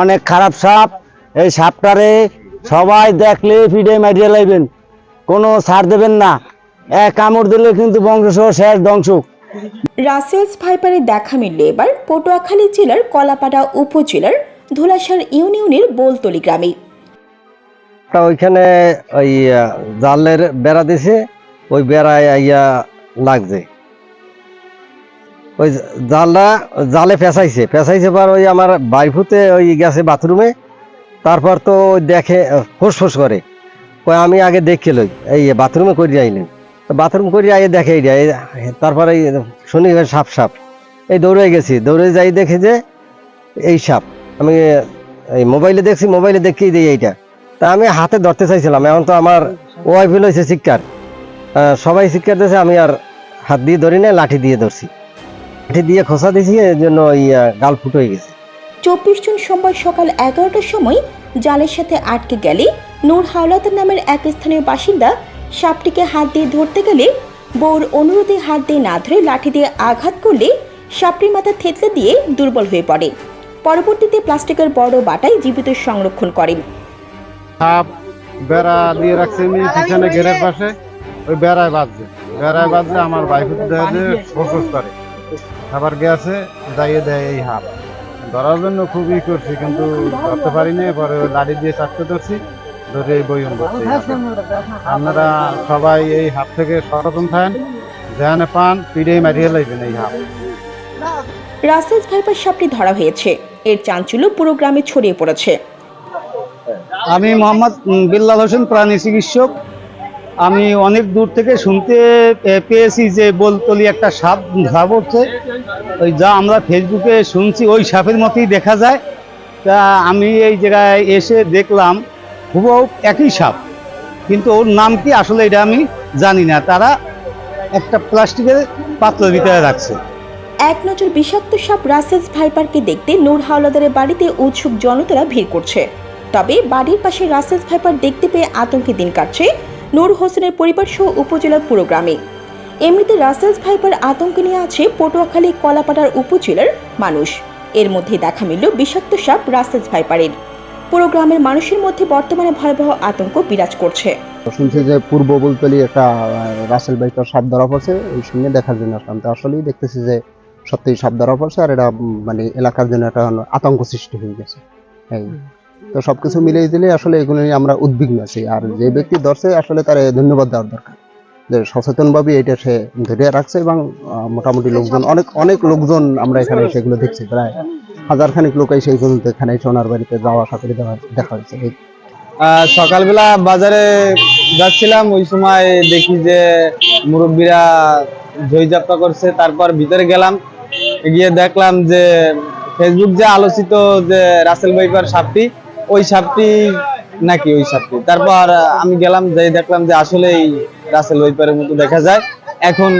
অনেক খারাপ সাপ। এই সাপটারে সবাই দেখলে ফিডে মারিয়ে লাইবেন। কোনো ছাড় দেবেন না। এক কামড় দিলে কিন্তু বংশসহ শেষ ধ্বংস। রাসেলস ভাইপারে দেখা মিলল এবার পটুয়াখালী জেলার কলাপাড়া উপজেলার ধুলাসার ইউনিয়নের বোলতলি গ্রামে। তা ওইখানে ওই জালের বেড়া দিছে। ওই বেড়ায় আইয়া লাগছে। ওই জালটা, জালে ফেসাইছে। ফেসাইছে পর ওই আমার বাইফুতে ওই গেছে বাথরুমে তারপর তো দেখে ফোঁস করে। ওই আমি আগে দেখে লই। এই বাথরুমে করে আইলেন। বাথরুম করে আইয়ে দেখে এই তারপরে শুনি সাপ সাপ। এই দৌড়ে গেছি। দৌড়ে যাই দেখে যে এই সাপ। আমি এই মোবাইলে দেখছি মোবাইলে দেখিয়ে দিই এইটা তা আমি হাতে ধরতে চাইছিলাম। এখন তো আমার ওয়াইফিল হয়েছে শিক্ষার। সবাই শিক্ষার দিয়েছে আমি আর হাত দিয়ে ধরি না লাঠি দিয়ে ধরছি। লাঠি দিয়ে খোসা দিয়েছি এর জন্য ওই গাল ফুটো হয়ে গেছে। চব্বিশ জুন সোমবার সকাল এগারোটার সময় জালের সাথে আটকে গেলে নূর হাওলাদার নামের এক স্থানীয় বাসিন্দা সাপটিকে হাত দিয়ে ধরতে গেলে বউর অনুরোধে হাত দিয়ে না ধরে লাঠি দিয়ে আঘাত করলে সাপটির মাথা থেতলে দিয়ে দুর্বল হয়ে পড়ে। পরবর্তীতে প্লাস্টিকের বড় বাটায় জীবিত সংরক্ষণ করেন। সাপ বেড়া দিয়ে রাখছে আমি পিছনে ঘেরের পাশে ওই বেড়ায় বাজছে বেড়ায় আমার বাইফুট দেয় যে ফোকাস করে। আবার গেছে যাইয়ে দেয় এই হাত ধরার জন্য খুবই করছি কিন্তু ধরতে পারিনি পরে ওই লাড়ি দিয়ে চারটে ধরছি ধরে এই বই আপনারা সবাই এই হাত থেকে সচেতন থাকেন যেখানে পান পিড়ে মারিয়ে লাগবেন এই হাত রাসেলস ভাইপার সাপটি ধরা হয়েছে। এর চাঞ্চল্য পুরো গ্রামে ছড়িয়ে পড়েছে। আমি মোহাম্মদ বিল্লাল হোসেন প্রাণী চিকিৎসক। আমি অনেক দূর থেকে শুনতে পেয়েছি যে বলতলি একটা সাপ ধরা পড়ছে ওই যা আমরা ফেসবুকে শুনছি, ওই সাপের মতোই দেখা যায়। তা আমি এই জায়গায় এসে দেখলাম, হুবহু একই সাপ। কিন্তু ওর নাম কি আসলে এটা আমি জানি না। তারা একটা প্লাস্টিকের পাত্রের ভিতরে রাখছে। এক নজর বিষাক্ত সাপ রাসেলস ভাইপারকে দেখতে নূর হাওলাদারের বাড়িতে উৎসুক জনতারা ভিড় করছে। তবে বাড়ির পাশে রাসেলস ভাইপার দেখতে পেয়ে আতঙ্কে দিন কাটছে নূর হোসেনের পরিবার সহ উপজেলার পুরো গ্রামে। এমনিতে রাসেলস ভাইপার আতঙ্কে নিয়ে আছে পটুয়াখালী কলাপাড়ার উপজেলার মানুষ। এর মধ্যে দেখা মিলল বিষাক্ত সাপ রাসেলস ভাইপারের। পুরো গ্রামের মানুষের মধ্যে বর্তমানে ভয়াবহ আতঙ্ক বিরাজ করছে। শুনছি যে পূর্ব বলতলি একটা রাসেল বাইকার সাপ ধরা পড়ছে ওই সঙ্গে দেখার জন্য আসলাম। তো আসলেই দেখতেছি যে সত্যিই সাপ ধরা পড়ছে আর এটা মানে এলাকার জন্য একটা আতঙ্ক সৃষ্টি হয়ে গেছে। এই তো সবকিছু মিলিয়ে দিলে আসলে এগুলো নিয়ে আমরা উদ্বিগ্ন আছি। আর যে ব্যক্তি ধরছে, আসলে তার ধন্যবাদ দেওয়ার দরকার। যে সচেতনভাবে এটা সে ধরে রাখছে এবং মোটামুটি লোকজন, অনেক অনেক লোকজন আমরা এখানে সেগুলো দেখছি। প্রায় হাজার খানিক লোক এসে এই পর্যন্ত এখানে সোনার বাড়িতে যাওয়া আসা করে দেখা হয়েছে। সকালবেলা বাজারে যাচ্ছিলাম, ওই সময় দেখি যে মুরব্বীরা ঝইঝাপ্পা করছে, তারপর ভিতরে গেলাম, গিয়ে দেখলাম যে ফেসবুক যে আলোচিত যে রাসেল ভাইপার সাপটি ওই সাপটি নাকি ওই সাপটি? তারপর আমি গেলাম, যাই দেখলাম যে আসলেই রাসেল ভাইপারের মতো দেখা যায়। এখন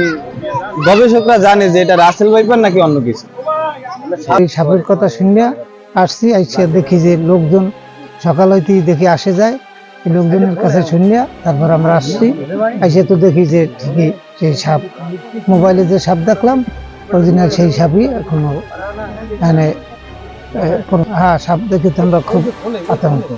গবেষকরা জানে যে এটা রাসেল ভাইপার নাকি অন্য কিছু? এই সাপের কথা শুনে আসছি আইসা দেখি যে লোকজন সকাল হইতেই দেখি আসে যায়। এই লোকজনের কাছে শুনিয়া তারপর আমরা আসছি। আইসে তো দেখি যে ঠিকই সেই সাপ, মোবাইলে যে সাপ দেখলাম অরিজিনাল সেই সাপই এখনও মানে হ্যাঁ সাপ দেখে তোমরা খুব আতঙ্ক